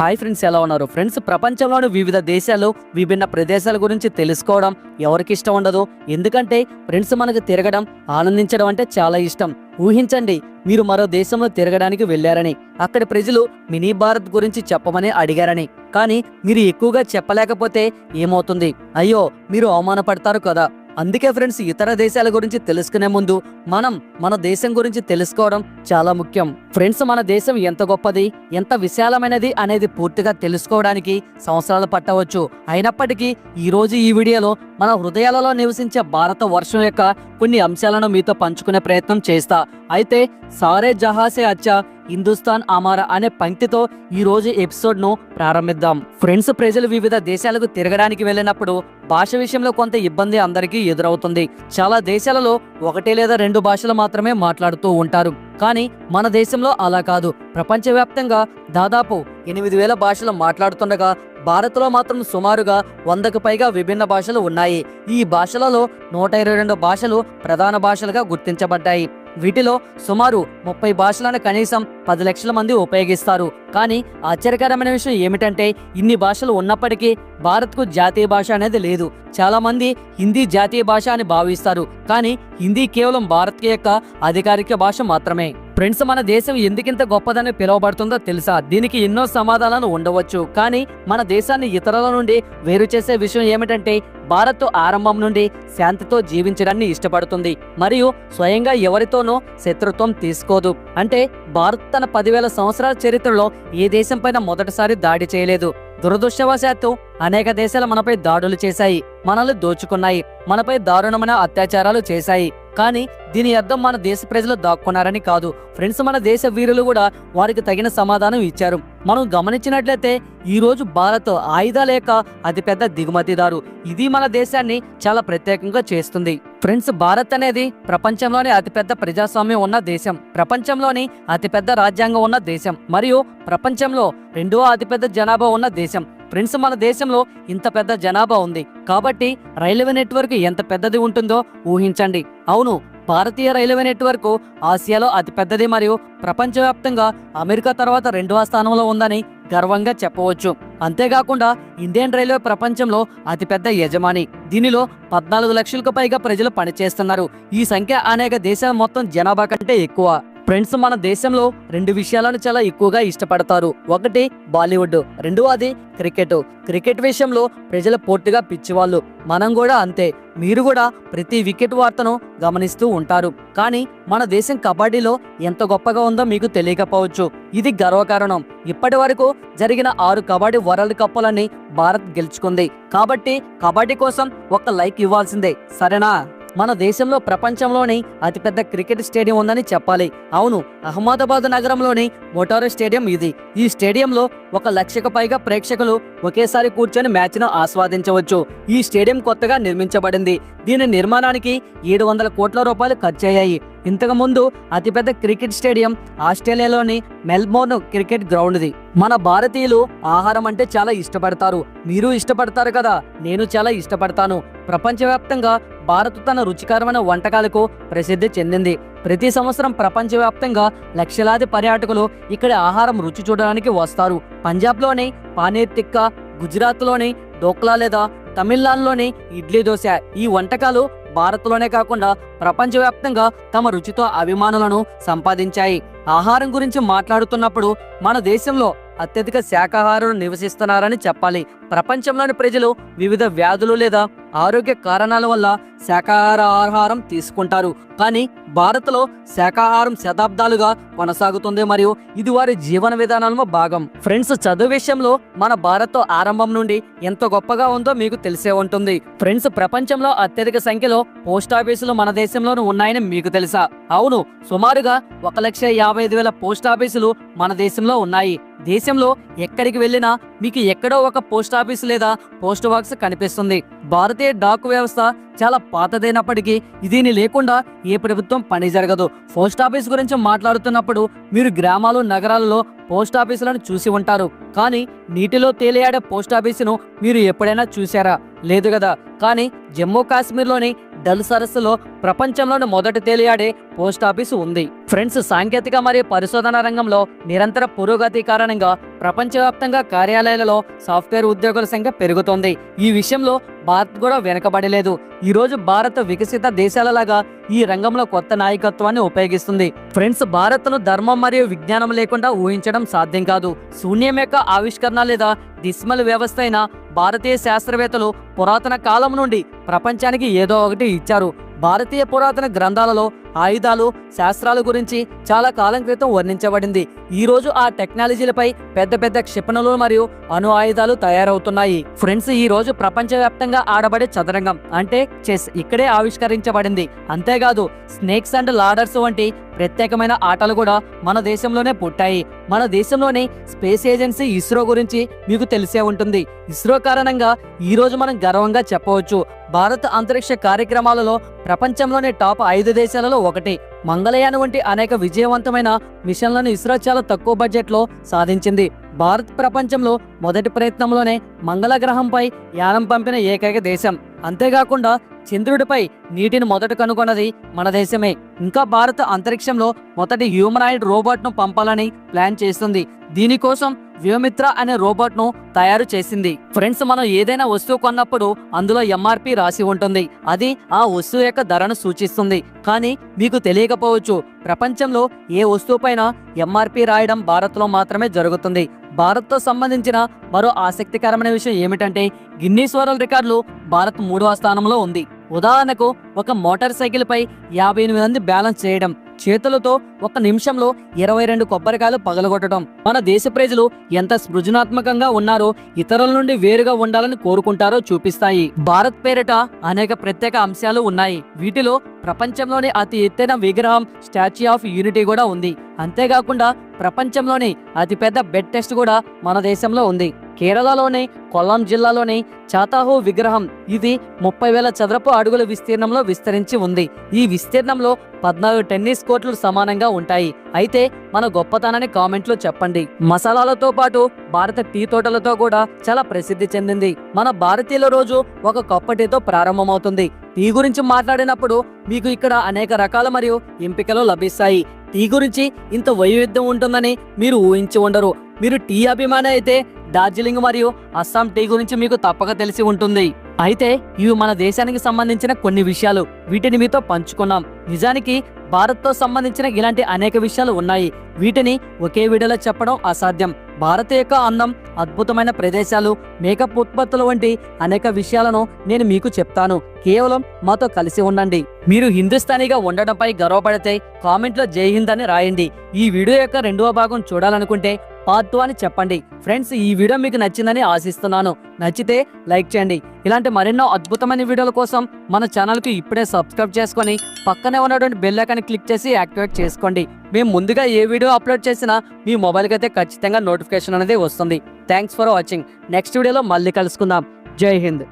Hi friends ఎలా ఉన్నారు? Friends ప్రపంచంలోని వివిధ దేశాలు విభిన్న ప్రదేశాల గురించి తెలుసుకోవడం ఎవరికి ఇష్టం ఉండదు. ఎందుకంటే ఫ్రెండ్స్ మనకు తిరగడం ఆనందించడం అంటే చాలా ఇష్టం. ఊహించండి మీరు మరో దేశంలో తిరగడానికి వెళ్ళారని అక్కడి ప్రజలు మినీ భారత్ గురించి చెప్పమని అడిగారని. కానీ మీరు ఎక్కువగా చెప్పలేకపోతే ఏమవుతుంది? అయ్యో మీరు అవమానపడతారు కదా. అందుకే ఫ్రెండ్స్ ఇతర దేశాల గురించి తెలుసుకునే ముందు మనం మన దేశం గురించి తెలుసుకోవడం చాలా ముఖ్యం. ఫ్రెండ్స్ మన దేశం ఎంత గొప్పది ఎంత విశాలమైనది అనేది పూర్తిగా తెలుసుకోవడానికి సంవత్సరాలు పట్టవచ్చు. అయినప్పటికీ ఈ రోజు ఈ వీడియోలో మన హృదయాలలో నివసించే భారత వర్షం యొక్క కొన్ని అంశాలను మీతో పంచుకునే ప్రయత్నం చేస్తా. అయితే సారే జహాసే అచ్చా హిందుస్థాన్ అమారా అనే పంక్తితో ఈ రోజు ఎపిసోడ్ను ప్రారంభిద్దాం. ఫ్రెండ్స్ ప్రజలు వివిధ దేశాలకు తిరగడానికి వెళ్ళినప్పుడు భాష విషయంలో కొంత ఇబ్బంది అందరికీ ఎదురవుతుంది. చాలా దేశాలలో ఒకటి లేదా రెండు భాషలు మాత్రమే మాట్లాడుతూ ఉంటారు. కానీ మన దేశంలో అలా కాదు. ప్రపంచవ్యాప్తంగా దాదాపు ఎనిమిది వేల భాషలు మాట్లాడుతుండగా భారత్లో మాత్రం సుమారుగా వందకు పైగా విభిన్న భాషలు ఉన్నాయి. ఈ భాషలలో నూట ఇరవై రెండు భాషలు ప్రధాన భాషలుగా గుర్తించబడ్డాయి. వీటిలో సుమారు ముప్పై భాషలను కనీసం పది లక్షల మంది ఉపయోగిస్తారు. కానీ ఆశ్చర్యకరమైన విషయం ఏమిటంటే ఇన్ని భాషలు ఉన్నప్పటికీ భారత్కు జాతీయ భాష అనేది లేదు. చాలా మంది హిందీ జాతీయ భాష అని భావిస్తారు. కానీ హిందీ కేవలం భారత్ యొక్క అధికారిక భాష మాత్రమే. ఫ్రెండ్స్ మన దేశం ఎందుకింత గొప్పదని పిలువబడుతుందో తెలుసా? దీనికి ఎన్నో సమాధానాలు ఉండవచ్చు. కానీ మన దేశాన్ని ఇతరుల నుండి వేరు చేసే విషయం ఏమిటంటే భారత్ ఆరంభం నుండి శాంతితో జీవించడాన్ని ఇష్టపడుతుంది. మరియు స్వయంగా ఎవరితోనూ శత్రుత్వం తీసుకోదు. అంటే భారత్ తన పదివేల సంవత్సరాల చరిత్రలో ఏ దేశంపైన మొదటిసారి దాడి చేయలేదు. దురదృష్టవశాత్తు అనేక దేశాలు మనపై దాడులు చేశాయి. మనల్ని దోచుకున్నాయి. మనపై దారుణమైన అత్యాచారాలు చేశాయి. కానీ దీని అర్థం మన దేశ ప్రజలు దాక్కున్నారని కాదు. ఫ్రెండ్స్ మన దేశ వీరులు కూడా వారికి తగిన సమాధానం ఇచ్చారు. మనం గమనించినట్లయితే ఈ రోజు భారత్ ఆయుధాల యొక్క అతిపెద్ద దిగుమతిదారు. ఇది మన దేశాన్ని చాలా ప్రత్యేకంగా చేస్తుంది. ఫ్రెండ్స్ భారత్ అనేది ప్రపంచంలోనే అతిపెద్ద ప్రజాస్వామ్యం ఉన్న దేశం. ప్రపంచంలోని అతిపెద్ద రాజ్యాంగం ఉన్న దేశం. మరియు ప్రపంచంలో రెండవ అతిపెద్ద జనాభా ఉన్న దేశం. ఫ్రెండ్స్ మన దేశంలో ఇంత పెద్ద జనాభా ఉంది. కాబట్టి రైల్వే నెట్వర్క్ ఎంత పెద్దది ఉంటుందో ఊహించండి. అవును భారతీయ రైల్వే నెట్వర్క్ ఆసియాలో అతిపెద్దది మరియు ప్రపంచవ్యాప్తంగా అమెరికా తర్వాత రెండవ స్థానంలో ఉందని గర్వంగా చెప్పవచ్చు. అంతేకాకుండా ఇండియన్ రైల్వే ప్రపంచంలో అతిపెద్ద యజమాని. దీనిలో పద్నాలుగు లక్షలకు పైగా ప్రజలు పనిచేస్తున్నారు. ఈ సంఖ్య అనేక దేశాల మొత్తం జనాభా కంటే ఎక్కువ. ఫ్రెండ్స్ మన దేశంలో రెండు విషయాలను చాలా ఎక్కువగా ఇష్టపడతారు. ఒకటి బాలీవుడ్ రెండవది క్రికెట్. క్రికెట్ విషయంలో ప్రజలు పూర్తిగా పిచ్చివాళ్ళు. మనం కూడా అంతే. మీరు కూడా ప్రతి వికెట్ వార్తను గమనిస్తూ ఉంటారు. కానీ మన దేశం కబడ్డీలో ఎంత గొప్పగా ఉందో మీకు తెలియకపోవచ్చు. ఇది గర్వకారణం ఇప్పటి వరకు జరిగిన ఆరు కబడ్డీ వరల్డ్ కప్పులని భారత్ గెలుచుకుంది. కాబట్టి కబడ్డీ కోసం ఒక లైక్ ఇవ్వాల్సిందే. సరేనా? మన దేశంలో ప్రపంచంలోనే అతిపెద్ద క్రికెట్ స్టేడియం ఉందని చెప్పాలి. అవును అహ్మదాబాద్ నగరంలోని మోటారు స్టేడియం ఇది. ఈ స్టేడియంలో ఒక లక్షకు పైగా ప్రేక్షకులు ఒకేసారి కూర్చొని మ్యాచ్ను ఆస్వాదించవచ్చు. ఈ స్టేడియం కొత్తగా నిర్మించబడింది. దీని నిర్మాణానికి ఏడు వందల కోట్ల రూపాయలు ఖర్చయ్యాయి. ఇంతకు ముందు అతిపెద్ద క్రికెట్ స్టేడియం ఆస్ట్రేలియాలోని మెల్బోర్న్ క్రికెట్ గ్రౌండ్ది. మన భారతీయులు ఆహారం అంటే చాలా ఇష్టపడతారు. మీరు ఇష్టపడతారు కదా నేను చాలా ఇష్టపడతాను. ప్రపంచవ్యాప్తంగా భారత్ తన రుచికరమైన వంటకాలకు ప్రసిద్ధి చెందింది. ప్రతి సంవత్సరం ప్రపంచవ్యాప్తంగా లక్షలాది పర్యాటకులు ఇక్కడ ఆహారం రుచి చూడడానికి వస్తారు. పంజాబ్లోని పానీర్ టిక్కా గుజరాత్లోని డోక్లా లేదా తమిళనాడులోని ఇడ్లీ దోశ ఈ వంటకాలు భారత్లోనే కాకుండా ప్రపంచవ్యాప్తంగా తమ రుచితో అభిమానులను సంపాదించాయి. ఆహారం గురించి మాట్లాడుతున్నప్పుడు మన దేశంలో అత్యధిక శాకాహారులు నివసిస్తున్నారని చెప్పాలి. ప్రపంచంలోని ప్రజలు వివిధ వ్యాధులు లేదా ఆరోగ్య కారణాల వల్ల శాకాహార ఆహారం తీసుకుంటారు. కానీ భారత్లో శాకాహారం శతాబ్దాలుగా కొనసాగుతుంది మరియు ఇది వారి జీవన విధానంలో భాగం. ఫ్రెండ్స్ చదువు విషయంలో మన భారత్ ఆరంభం నుండి ఎంత గొప్పగా ఉందో మీకు తెలిసే ఉంటుంది. ఫ్రెండ్స్ ప్రపంచంలో అత్యధిక సంఖ్యలో పోస్ట్ ఆఫీసులు మన దేశంలోనూ ఉన్నాయని మీకు తెలుసా? అవును సుమారుగా ఒక లక్ష యాభై ఐదు వేల పోస్ట్ ఆఫీసులు మన దేశంలో ఉన్నాయి. దేశంలో ఎక్కడికి వెళ్ళినా మీకు ఎక్కడో ఒక పోస్ట్ ఆఫీస్ లేదా పోస్ట్ బాక్స్ కనిపిస్తుంది. భారతీయ డాక్ వ్యవస్థ చాలా పాతదైనప్పటికీ దీని లేకుండా ఏ ప్రభుత్వం పని జరగదు. పోస్ట్ ఆఫీస్ గురించి మాట్లాడుతున్నప్పుడు మీరు గ్రామాలు నగరాలలో పోస్ట్ ఆఫీసులను చూసి ఉంటారు. కానీ నీటిలో తేలియాడే పోస్ట్ ఆఫీసును మీరు ఎప్పుడైనా చూసారా లేదు కదా. కానీ జమ్మూ కాశ్మీర్లోని డల్ సరస్సులో ప్రపంచంలోని మొదట తేలియాడే పోస్ట్ ఆఫీస్ ఉంది. ఫ్రెండ్స్ సాంకేతిక మరియు పరిశోధన రంగంలో నిరంతర పురోగతి కారణంగా ప్రపంచవ్యాప్తంగా కార్యాలయాలలో సాఫ్ట్వేర్ ఉద్యోగుల సంఖ్య పెరుగుతోంది. ఈ విషయంలో భారత్ కూడా వెనకబడలేదు. ఈ రోజు భారత్ వికసిత దేశాలలాగా ఈ రంగంలో కొత్త నాయకత్వాన్ని ఉపయోగిస్తుంది. ఫ్రెండ్స్ భారత్ను ధర్మం మరియు విజ్ఞానం లేకుండా ఊహించడం సాధ్యం కాదు. శూన్యం యొక్క ఆవిష్కరణ లేదా డిస్మల్ వ్యవస్థ అయిన భారతీయ శాస్త్రవేత్తలు పురాతన కాలం నుండి ప్రపంచానికి ఏదో ఒకటి ఇచ్చారు. భారతీయ పురాతన గ్రంథాలలో ఆయుధాలు శాస్త్రాల గురించి చాలా కాలం క్రితం వర్ణించబడింది. ఈ రోజు ఆ టెక్నాలజీలపై పెద్ద పెద్ద క్షిపణులు మరియు అణు ఆయుధాలు తయారవుతున్నాయి. ఫ్రెండ్స్ ఈ రోజు ప్రపంచవ్యాప్తంగా ఆడబడే చదరంగం అంటే చెస్ ఇక్కడే ఆవిష్కరించబడింది. అంతేకాదు స్నేక్స్ అండ్ లాడర్స్ వంటి ప్రత్యేకమైన ఆటలు కూడా మన దేశంలోనే పుట్టాయి. మన దేశంలోని స్పేస్ ఏజెన్సీ ఇస్రో గురించి మీకు తెలిసే ఉంటుంది. ఇస్రో కారణంగా ఈ రోజు మనం గర్వంగా చెప్పవచ్చు. భారత అంతరిక్ష కార్యక్రమాలలో ప్రపంచంలోని టాప్ ఐదు దేశాలలో ఒకటి. మంగళయాన్ వంటి అనేక విజయవంతమైన మిషన్లను ఇస్రో చాలా తక్కువ బడ్జెట్లో సాధించింది. భారత్ ప్రపంచంలో మొదటి ప్రయత్నంలోనే మంగళ గ్రహంపై యానం పంపిన ఏకైక దేశం. అంతేకాకుండా చంద్రుడిపై నీటిని మొదట కనుగొన్నది మన దేశమే. ఇంకా భారత అంతరిక్షంలో మొదటి హ్యూమనాయిడ్ రోబోట్ను పంపాలని ప్లాన్ చేస్తుంది. దీనికోసం వ్యూమిత్ర అనే రోబోట్ను తయారు చేసింది. ఫ్రెండ్స్ మనం ఏదైనా వస్తువు కొన్నప్పుడు అందులో ఎంఆర్పి రాసి ఉంటుంది. అది ఆ వస్తువు యొక్క ధరను సూచిస్తుంది. కానీ మీకు తెలియకపోవచ్చు ప్రపంచంలో ఏ వస్తువుపైన ఎంఆర్పి రాయడం భారత్లో మాత్రమే జరుగుతుంది. భారత్తో సంబంధించిన మరో ఆసక్తికరమైన విషయం ఏమిటంటే గిన్నీస్ వరల్డ్ రికార్డులు భారత్ మూడవ స్థానంలో ఉంది. ఉదాహరణకు ఒక మోటార్ సైకిల్ పై యాభై ఎనిమిది మంది బ్యాలెన్స్ చేయడం చేతులతో ఒక నిమిషంలో ఇరవై రెండు కొబ్బరికాయలు పగలగొట్టడం. మన దేశ ప్రజలు ఎంత సృజనాత్మకంగా ఉన్నారో ఇతరుల నుండి వేరుగా ఉండాలని కోరుకుంటారో చూపిస్తాయి. భారత్ పేరిట అనేక ప్రత్యేక అంశాలు ఉన్నాయి. వీటిలో ప్రపంచంలోని అతి ఎత్తైన విగ్రహం స్టాచ్యూ ఆఫ్ యూనిటీ కూడా ఉంది. అంతేకాకుండా ప్రపంచంలోని అతిపెద్ద బెడ్ టెస్ట్ కూడా మన దేశంలో ఉంది. కేరళలోని కొల్లాం జిల్లాలోని చాతాహో విగ్రహం ఇది ముప్పై వేల చదరపు అడుగుల విస్తీర్ణంలో విస్తరించి ఉంది. ఈ విస్తీర్ణంలో పద్నాలుగు టెన్నిస్ కోర్టులు సమానంగా ఉంటాయి. అయితే మన గొప్పతనాన్ని కామెంట్లో చెప్పండి. మసాలాలతో పాటు భారత టీ తోటలతో కూడా చాలా ప్రసిద్ధి చెందింది. మన భారతీయుల రోజు ఒక కప్ప టీతో ప్రారంభమవుతుంది. టీ గురించి మాట్లాడినప్పుడు మీకు ఇక్కడ అనేక రకాల మరియు ఎంపికలు లభిస్తాయి. టీ గురించి ఇంత వైవిధ్యం ఉంటుందని మీరు ఊహించి ఉండరు. మీరు టీ అభిమాని అయితే డార్జిలింగ్ మరియు అస్సాం టీ గురించి మీకు తప్పక తెలిసి ఉంటుంది. అయితే ఇవి మన దేశానికి సంబంధించిన కొన్ని విషయాలు. వీటిని మీతో పంచుకున్నాం. నిజానికి భారత్తో సంబంధించిన ఇలాంటి అనేక విషయాలు ఉన్నాయి. వీటిని ఒకే వీడియోలో చెప్పడం అసాధ్యం. భారత యొక్క అందం అద్భుతమైన ప్రదేశాలు మేకప్ ఉత్పత్తులు వంటి అనేక విషయాలను నేను మీకు చెప్తాను. కేవలం మాతో కలిసి ఉండండి. మీరు హిందుస్థానీగా ఉండడంపై గర్వపడితే కామెంట్లో జై హింద్ అని రాయండి. ఈ వీడియో యొక్క రెండవ భాగం చూడాలనుకుంటే పార్ట్ టూ అని చెప్పండి. ఫ్రెండ్స్ ఈ వీడియో మీకు నచ్చిందని ఆశిస్తున్నాను. నచ్చితే లైక్ చేయండి. ఇలాంటి మరెన్నో అద్భుతమైన వీడియోల కోసం మన ఛానల్కి ఇప్పుడే సబ్స్క్రైబ్ చేసుకొని పక్కనే ఉన్నటువంటి బెల్ ఐకాన్ క్లిక్ చేసి యాక్టివేట్ చేసుకోండి. మేము ముందుగా ఏ వీడియో అప్లోడ్ చేసినా మీ మొబైల్కి అయితే ఖచ్చితంగా నోటిఫికేషన్ అనేది వస్తుంది. Thanks for watching. నెక్స్ట్ వీడియోలో మళ్ళీ కలుసుకుందాం. జై హింద్.